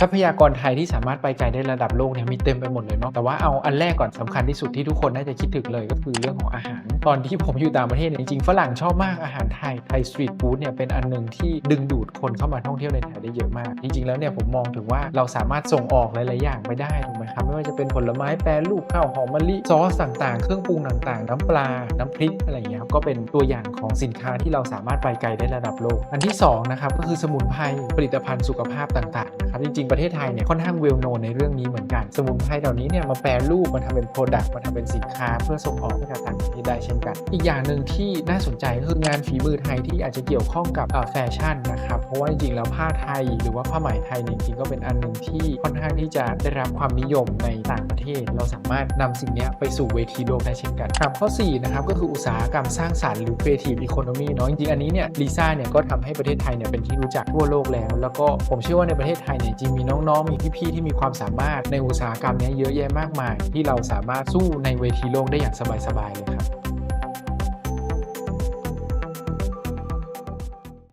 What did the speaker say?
ทรัพยากรไทยที่สามารถไปไกลได้ระดับโลกเนี่ยมีเต็มไปหมดเลยเนาะแต่ว่าเอาอันแรกก่อนสำคัญที่สุดที่ทุกคนน่าจะคิดถึงเลยก็คือเรื่องของอาหาร ตอนที่ผมอยู่ต่างประเทศเนี่ยจริงๆฝรั่งชอบมากอาหารไทยไทยสตรีทฟู้ดเนี่ยเป็นอันหนึ่งที่ดึงดูดคนเข้ามาท่องเที่ยวในไทยได้เยอะมาก จริงๆแล้วเนี่ยผมมองถึงว่าเราสามารถส่งออกหลายๆอย่างไปได้ถูกไหมครับไม่ว่าจะเป็นผลไม้แปรรูปข้าวหอมมะลิซอสต่างๆ เครื่องปรุงต่างๆ น้ำปลา น้ำพริกอะไรอย่างเงี้ยครับก็เป็นตัวอย่างของสินค้าที่เราสามารถไปไกลได้ระดับโลก อันที่สองนะครับก็คือสมุนไพรผลิตภัณฑ์สุขภาพต่างๆนะครับจริงๆ ประเทศไทยเนี่ยค่อนข้างเวลโนในเรื่องนี้เหมือนกัน สมุนไพรเหล่านี้เนี่ยมาแปรรูปมาทำเป็นโปรดักต์มาทำเป็นสินค้า เพื่อส่งออกไปต่างประเทศได้เช่นกัน อีกอย่างหนึ่งที่น่าสนใจก็คืองานฝีมือไทยที่อาจจะเกี่ยวข้องกับแฟชั่นนะครับเพราะว่าจริงๆแล้วผ้าไทย หรือว่าผ้าไหมไทยจริงๆก็เป็นอันหนึ่งที่ค่อนข้างที่จะได้รับความนิยมในต่างประเทศ เราสามารถนำสิ่งนี้ไปสู่เวทีโลกได้เช่นกันครับข้อ4นะครับก็คืออุตสาหกรรมสร้างสรรค์หรือ creative economy เนาะจริงๆอันนี้เนี่ยลิซ่าเนี่ยก็ทำให้ประเทศไทยเนี่ยเป็นที่รู้จักทั่วโลกแล้ว แล้วก็ผมเชื่อว่าในประเทศไทยเนี่ยจริงมีน้องๆ มีพี่ๆ ที่มีความสามารถในอุตสาหกรรมนี้เยอะแยะมากมาย ที่เราสามารถสู้ในเวทีโลกได้อย่างสบายๆเลยครับ